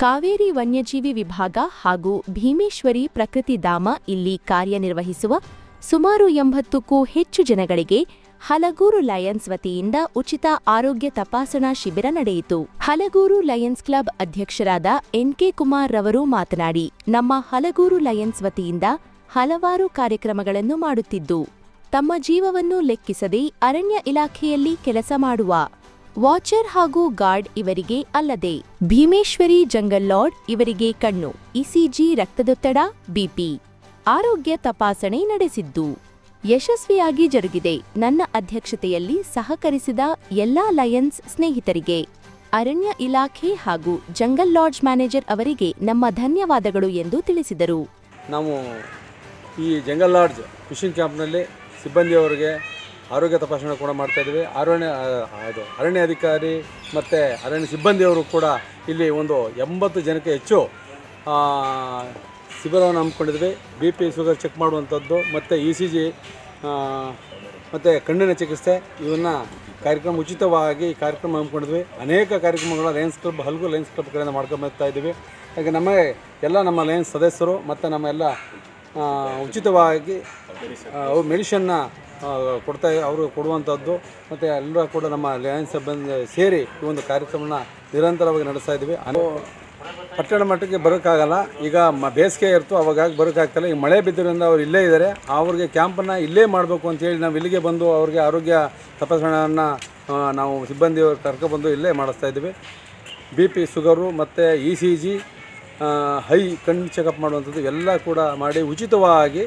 ಕಾವೇರಿ ವನ್ಯಜೀವಿ ವಿಭಾಗ ಹಾಗೂ ಭೀಮೇಶ್ವರಿ ಪ್ರಕೃತಿಧಾಮ ಇಲ್ಲಿ ಕಾರ್ಯನಿರ್ವಹಿಸುವ ಸುಮಾರು ಎಂಬತ್ತಕ್ಕೂ ಹೆಚ್ಚು ಜನಗಳಿಗೆ ಹಲಗೂರು ಲಯನ್ಸ್ ವತಿಯಿಂದ ಉಚಿತ ಆರೋಗ್ಯ ತಪಾಸಣಾ ಶಿಬಿರ ನಡೆಯಿತು. ಹಲಗೂರು ಲಯನ್ಸ್ ಕ್ಲಬ್ ಅಧ್ಯಕ್ಷರಾದ ಎನ್ಕೆ ಕುಮಾರ್ ರವರು ಮಾತನಾಡಿ, ನಮ್ಮ ಹಲಗೂರು ಲಯನ್ಸ್ ವತಿಯಿಂದ ಹಲವಾರು ಕಾರ್ಯಕ್ರಮಗಳನ್ನು ಮಾಡುತ್ತಿದ್ದು, ತಮ್ಮ ಜೀವವನ್ನು ಲೆಕ್ಕಿಸದೆ ಅರಣ್ಯ ಇಲಾಖೆಯಲ್ಲಿ ಕೆಲಸ ಮಾಡುವ ವಾಚರ್ ಹಾಗೂ ಗಾರ್ಡ್ ಇವರಿಗೆ ಅಲ್ಲದೆ ಭೀಮೇಶ್ವರಿ ಜಂಗಲ್ ಲಾರ್ಡ್ ಇವರಿಗೆ ಕಣ್ಣು, ಇಸಿಜಿ ರಕ್ತದೊತ್ತಡ ಬಿಪಿ. ಆರೋಗ್ಯ ತಪಾಸಣೆ ನಡೆಸಿದ್ದು. ಯಶಸ್ವಿಯಾಗಿ ಜರುಗಿದೆ. ನನ್ನ ಅಧ್ಯಕ್ಷತೆಯಲ್ಲಿ ಸಹಕರಿಸಿದ ಎಲ್ಲಾ ಲಯನ್ಸ್ ಸ್ನೇಹಿತರಿಗೆ, ಅರಣ್ಯ ಇಲಾಖೆ ಹಾಗೂ ಜಂಗಲ್ ಲಾಡ್ಜ್ ಮ್ಯಾನೇಜರ್ ಅವರಿಗೆ ನಮ್ಮ ಧನ್ಯವಾದಗಳು ಎಂದು ತಿಳಿಸಿದರು. ನಾವು ಈ ಜಂಗಲ್ ಲಾಡ್ಜ್ ಫಿಶಿಂಗ್ ಕ್ಯಾಂಪ್ನಲ್ಲಿ ಸಿಬ್ಬಂದಿಯವರಿಗೆ ಆರೋಗ್ಯ ತಪಾಸಣೆ ಕೂಡ ಮಾಡ್ತಾ ಇದ್ದೀವಿ. ಅರಣ್ಯ ಇದು ಅರಣ್ಯ ಅಧಿಕಾರಿ ಮತ್ತು ಅರಣ್ಯ ಸಿಬ್ಬಂದಿಯವರು ಕೂಡ ಇಲ್ಲಿ ಒಂದು ಎಂಬತ್ತು ಜನಕ್ಕೆ ಹೆಚ್ಚು ಶಿಬಿರವನ್ನು ಹಮ್ಮಿಕೊಂಡಿದ್ವಿ. ಬಿ ಪಿ ಶುಗರ್ ಚೆಕ್ ಮಾಡುವಂಥದ್ದು ಮತ್ತು ಇ ಸಿ ಜಿ ಮತ್ತು ಕಣ್ಣಿನ ಚಿಕಿತ್ಸೆ ಇವನ್ನ ಕಾರ್ಯಕ್ರಮ ಉಚಿತವಾಗಿ ಕಾರ್ಯಕ್ರಮ ಹಮ್ಮಿಕೊಂಡಿದ್ವಿ. ಅನೇಕ ಕಾರ್ಯಕ್ರಮಗಳು ಲಯನ್ಸ್ ಕ್ಲಬ್ ಹಲವು ಲಯನ್ಸ್ ಕ್ಲಬ್ ಕಡೆಯಿಂದ ಮಾಡ್ಕೊಂಬರ್ತಾ ಇದ್ದೀವಿ. ಹಾಗೆ ನಮಗೆ ಎಲ್ಲ ನಮ್ಮ ಲಯನ್ಸ್ ಸದಸ್ಯರು ಮತ್ತು ನಮ್ಮ ಎಲ್ಲ ಆ, ಉಚಿತವಾಗಿ ಮೆಡಿಷನ್ನ ಕೊಡ್ತಾ ಅವರು ಕೊಡುವಂಥದ್ದು. ಮತ್ತು ಎಲ್ಲರೂ ಕೂಡ ನಮ್ಮ ಲಯನ್ಸ್ ಬಂದು ಸೇರಿ ಈ ಒಂದು ಕಾರ್ಯಕ್ರಮನ ನಿರಂತರವಾಗಿ ನಡೆಸ್ತಾ ಇದ್ದೀವಿ. ಪಟ್ಟಣ ಮಟ್ಟಕ್ಕೆ ಬರೋಕ್ಕಾಗಲ್ಲ. ಈಗ ಮ ಬೇಸಿಗೆ ಇರ್ತು ಅವಾಗ ಬರೋಕ್ಕಾಗ್ತಿಲ್ಲ ಈಗ ಮಳೆ ಬಿದ್ದರಿಂದ ಅವ್ರು ಇಲ್ಲೇ ಇದ್ದಾರೆ ಅವ್ರಿಗೆ ಕ್ಯಾಂಪನ್ನು ಇಲ್ಲೇ ಮಾಡಬೇಕು ಅಂತೇಳಿ ನಾವು ಇಲ್ಲಿಗೆ ಬಂದು ಅವ್ರಿಗೆ ಆರೋಗ್ಯ ತಪಾಸಣೆಯನ್ನು ನಾವು ಸಿಬ್ಬಂದಿಯವರು ಕರ್ಕೊಬಂದು ಇಲ್ಲೇ ಮಾಡಿಸ್ತಾ ಇದ್ದೀವಿ. ಬಿ ಪಿ ಶುಗರು ಮತ್ತು ಇ ಸಿ ಜಿ ಹೈ ಕಣ್ಣು ಚೆಕಪ್ ಮಾಡುವಂಥದ್ದು ಎಲ್ಲ ಕೂಡ ಮಾಡಿ ಉಚಿತವಾಗಿ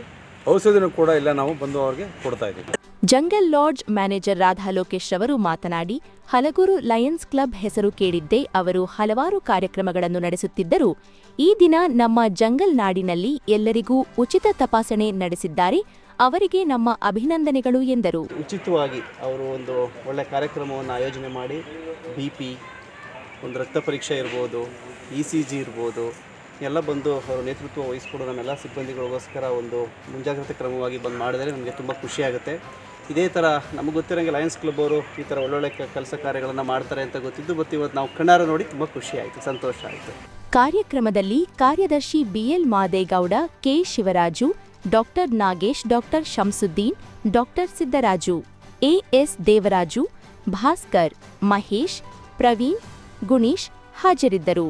ಔಷಧಿನೂ ಕೂಡ ಇಲ್ಲ ನಾವು ಬಂದು ಅವ್ರಿಗೆ ಕೊಡ್ತಾ ಇದ್ದೀವಿ. Jungle lodge manager Radha Lokesh ಅವರು ಮಾತನಾಡಿ ಹಲಗೂರು ಲಯನ್ಸ್ ಕ್ಲಬ್ ಹೆಸರು ಕೇಳಿದ್ದೇ ಅವರು ಹಲವಾರು ಕಾರ್ಯಕ್ರಮಗಳನ್ನು ನಡೆಸುತ್ತಿದ್ದರು. ಈ ದಿನ ನಮ್ಮ ಜಂಗಲ್ ನಾಡಿನಲ್ಲಿ ಎಲ್ಲರಿಗೂ ಉಚಿತ ತಪಾಸಣೆ ನಡೆಸಿದ್ದಾರೆ. ಅವರಿಗೆ ನಮ್ಮ ಅಭಿನಂದನೆಗಳು ಎಂದರು. ಉಚಿತವಾಗಿ ಅವರು ಒಂದು ಒಳ್ಳೆ ಕಾರ್ಯಕ್ರಮವನ್ನು ಆಯೋಜನೆ ಮಾಡಿ ಬಿ ಪಿ ಒಂದು ರಕ್ತ ಪರೀಕ್ಷೆ ಇರ್ಬೋದು ಇ ಸಿ ಜಿ ಇರ್ಬೋದು ಎಲ್ಲ ಬಂದು ಅವರು ನೇತೃತ್ವ ವಹಿಸ್ಕೊಂಡು ನಮ್ಮೆಲ್ಲ ಸಿಬ್ಬಂದಿಗಳಿಗೋಸ್ಕರ ಒಂದು ಮುಂಜಾಗ್ರತೆ ಕ್ರಮವಾಗಿ ಬಂದು ಮಾಡಿದರೆ ನಮಗೆ ತುಂಬ ಖುಷಿಯಾಗುತ್ತೆ ಇದೇ ಥರ ನಮಗೆ ಗೊತ್ತಿರೋಂಗೆ ಲಯನ್ಸ್ ಕ್ಲಬ್ ಅವರು ಈ ಥರ ಒಳ್ಳೊಳ್ಳೆ ಕೆಲಸ ಕಾರ್ಯಗಳನ್ನು ಮಾಡ್ತಾರೆ ಅಂತ ಗೊತ್ತಿದ್ದು ಮತ್ತು ಇವತ್ತು ನಾವು ಕಣ್ಣಾರ ನೋಡಿ ತುಂಬ ಖುಷಿ ಆಯಿತು, ಸಂತೋಷ ಆಯಿತು. ಕಾರ್ಯಕ್ರಮದಲ್ಲಿ ಕಾರ್ಯದರ್ಶಿ B L Madegowda, K Shivaraju, doctor Nagesh, doctor Shamsuddin, doctor Siddaraju A S Devaraju, Bhaskar, Mahesh, Praveen, Gunish ಹಾಜರಿದ್ದರು.